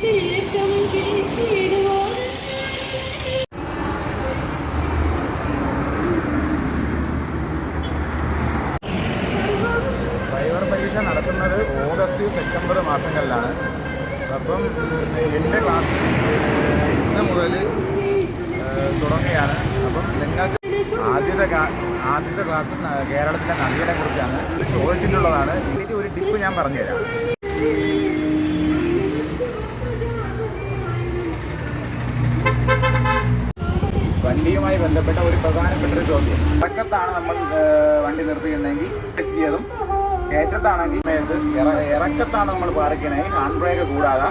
Driver പരീക്ഷ നടത്തുന്നത് August September മാസങ്ങളിലാണ്. അപ്പം എന്റെ ക്ലാസ് ഇന്ന് മുതൽ തുടങ്ങുകയാണ്. അപ്പം നിങ്ങൾക്ക് ആദ്യത്തെ ആദ്യത്തെ ക്ലാസ് കേരളത്തിലെ നദികളെ കുറിച്ചാണ് ചോദിച്ചിട്ടുള്ളതാണ്. എനിക്ക് ഒരു ടിപ്പ് ഞാൻ പറഞ്ഞുതരാം. വണ്ടിയുമായി ബന്ധപ്പെട്ട ഒരു പ്രധാനപ്പെട്ട ഒരു ചോദ്യം. ഇറക്കത്താണ് നമ്മൾ വണ്ടി നിർത്തിയിട്ടുണ്ടെങ്കിൽ ടെസ്റ്റ് ചെയ്തും കയറ്റത്താണെങ്കിൽ ഇറക്കത്താണ് നമ്മൾ പാറിക്കണമെങ്കിൽ ഹാൻഡ് ബ്രേക്ക് കൂടാതെ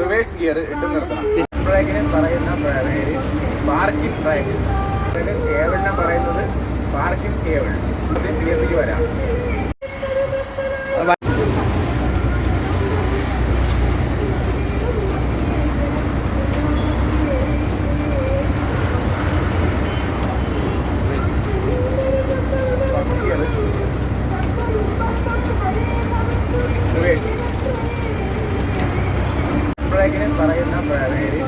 റിവേഴ്സ് ഗിയർ ഇട്ട് നിർത്തണം. ഹാൻഡ് ബ്രേക്കിന് പറയുന്ന പേര് പാർക്കിംഗ് ബ്രേക്ക്. കേബിളിനെ പറയുന്നത് പാർക്കിംഗ് ഇത് പി എസ് സിക്ക് വരാം ഫസ്റ്റ് ഗിയർ റിവേഴ്സ് ബ്രേക്കിന് പറയുന്ന പേര്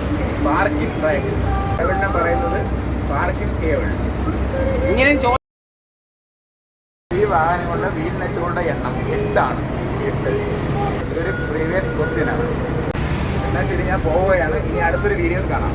പാർക്കിംഗ് ബ്രേക്ക് കേബിളിനെ പറയുന്നത്? Parking cable. ഇങ്ങനെ ഈ വാഹനങ്ങളുടെ വീൽ നെറ്റുകളുടെ എണ്ണം എട്ടാണ്. എട്ട്. ഇതൊരു പ്രീവിയസ് ക്വസ്റ്റ്യൻ ആണ്. എന്നാൽ ശരി ഞാൻ പോവുകയാണ്. ഇനി അടുത്തൊരു വീഡിയോയിൽ കാണാം.